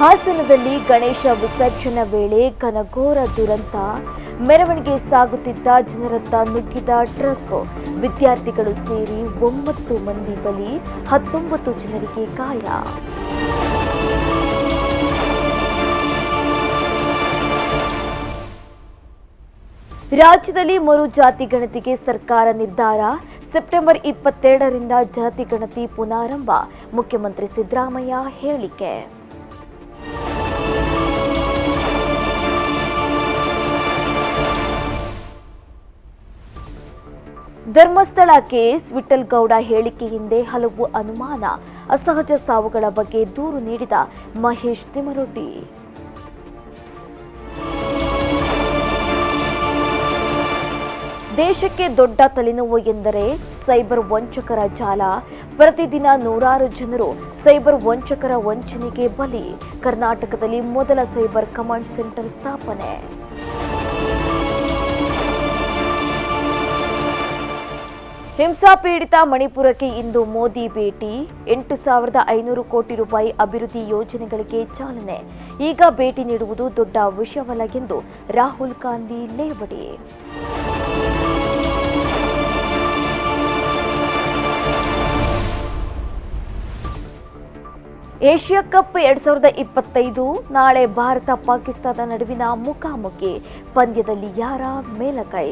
ಹಾಸನದಲ್ಲಿ ಗಣೇಶ ವಿಸರ್ಜನೆ ವೇಳೆ ಘನಘೋರ ದುರಂತ. ಮೆರವಣಿಗೆ ಸಾಗುತ್ತಿದ್ದ ಜನರತ್ತ ನುಗ್ಗಿದ ಟ್ರಕ್. ವಿದ್ಯಾರ್ಥಿಗಳು ಸೇರಿ ಒಂಬತ್ತು ಮಂದಿ ಬಲಿ, ಹತ್ತೊಂಬತ್ತು ಜನರಿಗೆ ಗಾಯ. ರಾಜ್ಯದಲ್ಲಿ ಮರು ಜಾತಿ ಗಣತಿಗೆ ಸರ್ಕಾರ ನಿರ್ಧಾರ. ಸೆಪ್ಟೆಂಬರ್ ಇಪ್ಪತ್ತೆರಡರಿಂದ ಜಾತಿ ಗಣತಿ ಪುನಾರಂಭ. ಮುಖ್ಯಮಂತ್ರಿ ಸಿದ್ದರಾಮಯ್ಯ ಹೇಳಿಕೆ. ಧರ್ಮಸ್ಥಳ ಕೇಸ್ ವಿಠಲ್ ಗೌಡ ಹೇಳಿಕೆ ಹಿಂದೆ ಹಲವು ಅನುಮಾನ, ಅಸಹಜ ಸಾವುಗಳ ಬಗ್ಗೆ ದೂರು ನೀಡಿದ ಮಹೇಶ್ ತಿಮರೊಡ್ಡಿ ದೇಶಕ್ಕೆ ದೊಡ್ಡ ತಲೆನೋವು ಎಂದರೆ ಸೈಬರ್ ವಂಚಕರ ಜಾಲ. ಪ್ರತಿದಿನ ನೂರಾರು ಜನರು ಸೈಬರ್ ವಂಚಕರ ವಂಚನೆಗೆ ಬಲಿ, ಕರ್ನಾಟಕದಲ್ಲಿ ಮೊದಲ ಸೈಬರ್ ಕಮಾಂಡ್ ಸೆಂಟರ್ ಸ್ಥಾಪನೆ. ಹಿಂಸಾ ಪೀಡಿತ ಮಣಿಪುರಕ್ಕೆ ಇಂದು ಮೋದಿ ಭೇಟಿ, ಎಂಟು ಸಾವಿರದ ಐನೂರು ಕೋಟಿ ರೂಪಾಯಿ ಅಭಿವೃದ್ಧಿ ಯೋಜನೆಗಳಿಗೆ ಚಾಲನೆ. ಈಗ ಭೇಟಿ ನೀಡುವುದು ದೊಡ್ಡ ವಿಷಯವಲ್ಲ ಎಂದು ರಾಹುಲ್ ಗಾಂಧಿ ಲೇವಡಿ. ಏಷ್ಯಾ ಕಪ್ ಎರಡ್ ಸಾವಿರದ ಇಪ್ಪತ್ತೈದು ನಾಳೆ ಭಾರತ ಪಾಕಿಸ್ತಾನ ನಡುವಿನ ಮುಖಾಮುಖಿ ಪಂದ್ಯದಲ್ಲಿ ಯಾರ ಮೇಲಕೈ?